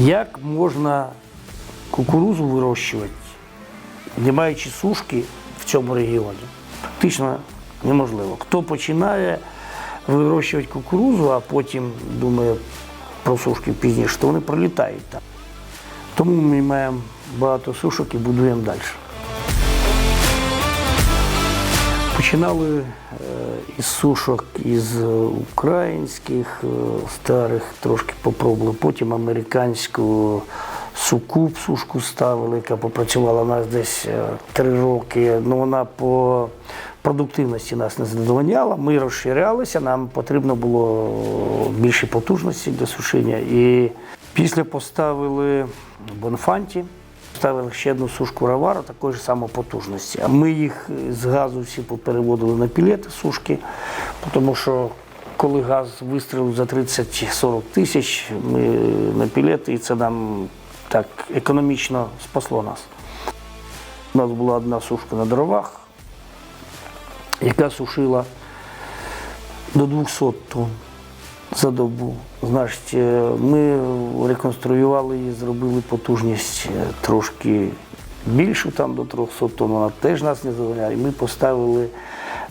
Як можна кукурузу вирощувати, не маючи сушки в цьому регіоні? Практично неможливо. Хто починає вирощувати кукурузу, а потім думає про сушки пізніше, то вони пролітають там. Тому ми маємо багато сушок і будуємо далі. Починали е, із сушок із е, українських е, старих, трошки попробували. Потім американську сукуп сушку ставили, яка попрацювала у нас десь три роки. Ну вона по продуктивності нас не задовольняла. Ми розширялися, нам потрібно було більше потужності для сушіння. І після поставили Бонфанті. Ставили ще одну сушку равара такої ж самої потужності. Ми їх з газу всі переводили на пілети сушки, тому що коли газ вистрілив за 30-40 тисяч, ми на пілети, і це нам так економічно спасло нас. У нас була одна сушка на дровах, яка сушила до 200 тонн за добу. Значить, е, ми реконструювали її, зробили потужність е, трошки більшу, там до 300 тонн, вона теж нас не задовольняє. Ми поставили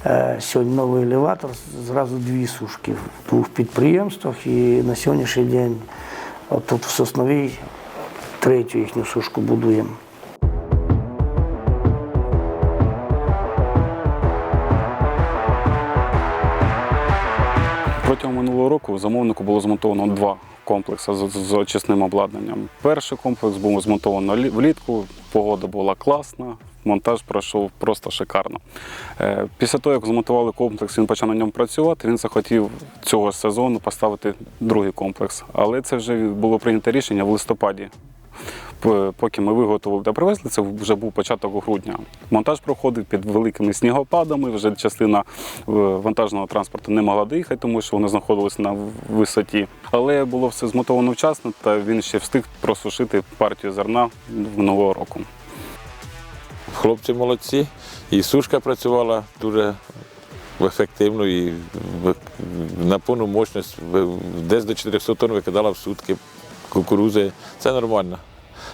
е, сьогодні новий елеватор, зразу дві сушки в двох підприємствах. І на сьогоднішній день тут в Сосновій третю їхню сушку будуємо. Протягом минулого року замовнику було змонтовано два комплекси з, очисним обладнанням. Перший комплекс був змонтовано влітку, погода була класна, монтаж пройшов просто шикарно. Е, Після того, як змонтували комплекс, він почав на ньому працювати. Він захотів цього сезону поставити другий комплекс. Але це вже було прийнято рішення в листопаді. Поки ми виготовили та привезли, це вже був початок грудня. Монтаж проходив під великими снігопадами. Вже частина е, вантажного транспорту не могла доїхати, тому що вони знаходилися на висоті. Але було все змотовано вчасно, та він ще встиг просушити партію зерна в нового року. Хлопці молодці. І сушка працювала дуже ефективно і на повну мощність. Десь до 400 тонн викидала в сутки кукурузи. Це нормально,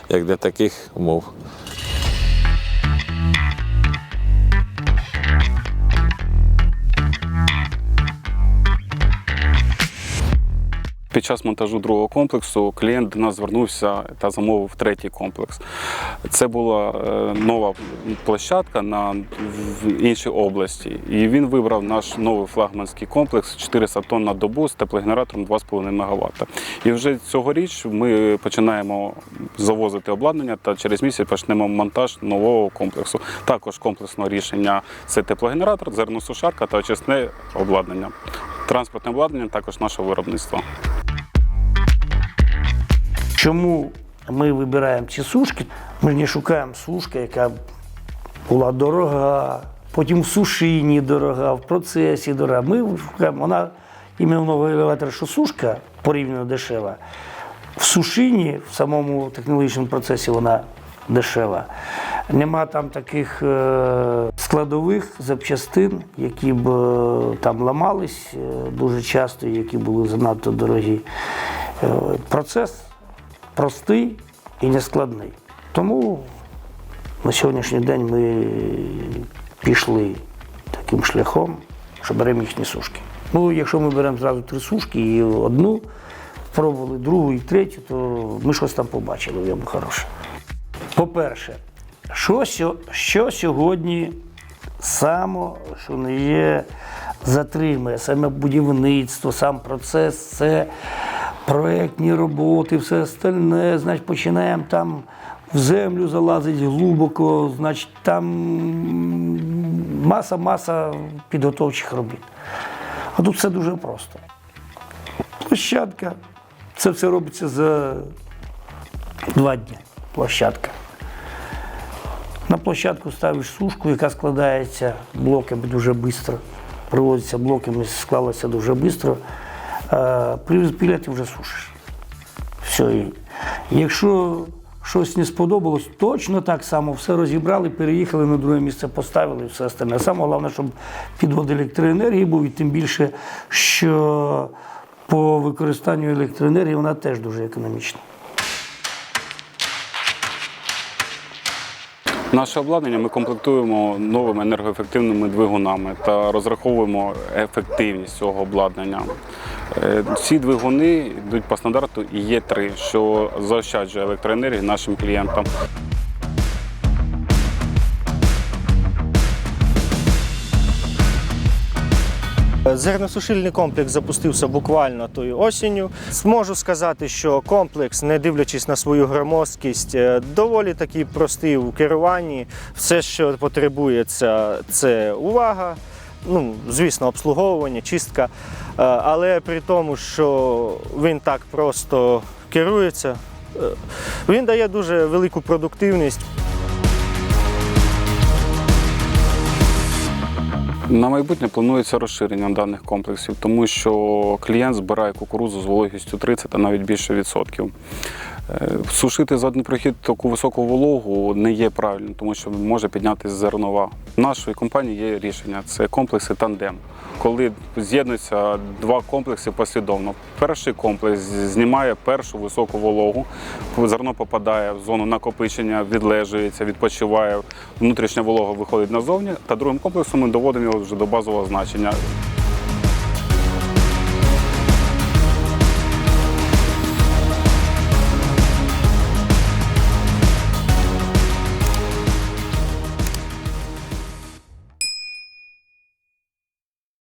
як для таких умов. Під час монтажу другого комплексу клієнт до нас звернувся та замовив третій комплекс. Це була е, нова площадка на в іншій області, і він вибрав наш новий флагманський комплекс 400 тонн на добу з теплогенератором 2,5 МВт. І вже цьогоріч ми починаємо завозити обладнання та через місяць почнемо монтаж нового комплексу. Також комплексного рішення це теплогенератор, зерносушарка та очисне обладнання. Транспортне обладнання також наше виробництво. Чому ми вибираємо ці сушки? Ми не шукаємо сушку, яка була дорога, потім в сушінні дорога, в процесі дорога. Ми шукаємо, вона іменно елеватор, що сушка порівняно дешева. В сушінні, в самому технологічному процесі вона дешева. Нема там таких е, складових запчастин, які б е, там ламались е, дуже часто, які були занадто дорогі. Процес простий і нескладний. Тому на сьогоднішній день ми пішли таким шляхом, що беремо їхні сушки. Ну, якщо ми беремо зразу три сушки і одну, пробували другу і третю, то ми щось там побачили в ньому хороше. По-перше, що, що сьогодні само, що не є, затримує саме будівництво, сам процес, це проєктні роботи, все остальне. Значить, починаємо там в землю залазить глибоко, значить, там маса-маса підготовчих робіт. А тут все дуже просто. Площадка. Це все робиться за два дні. Площадка. На площадку ставиш сушку, яка складається блоками дуже швидко. Привозиться блоками, склалося дуже швидко. Е, Привіз білет і вже сушиш. Все. Якщо щось не сподобалось, точно так само все розібрали, переїхали на друге місце, поставили і все остальне. Саме головне, щоб підвод електроенергії був, і тим більше, що по використанню електроенергії вона теж дуже економічна. Наше обладнання ми комплектуємо новими енергоефективними двигунами та розраховуємо ефективність цього обладнання. Е, Ці двигуни йдуть по стандарту Є3, що заощаджує електроенергію нашим клієнтам. Зерносушильний комплекс запустився буквально тою осінню. Зможу сказати, що комплекс, не дивлячись на свою громоздкість, е, доволі такий простий у керуванні. Все, що потребується, це увага. Ну, звісно, обслуговування, чистка. Е, Але при тому, що він так просто керується, е, він дає дуже велику продуктивність. На майбутнє планується розширення даних комплексів, тому що клієнт збирає кукурудзу з вологістю 30 а навіть більше відсотків. Е, Сушити за один прохід таку високу вологу не є правильним, тому що може піднятися зернова. В нашої компанії є рішення це комплекси тандем. Коли з'єднуються два комплекси послідовно. Перший комплекс знімає першу високу вологу, зерно попадає в зону накопичення, відлежується, відпочиває. Внутрішня волога виходить назовні, та другим комплексом ми доводимо його вже до базового значення.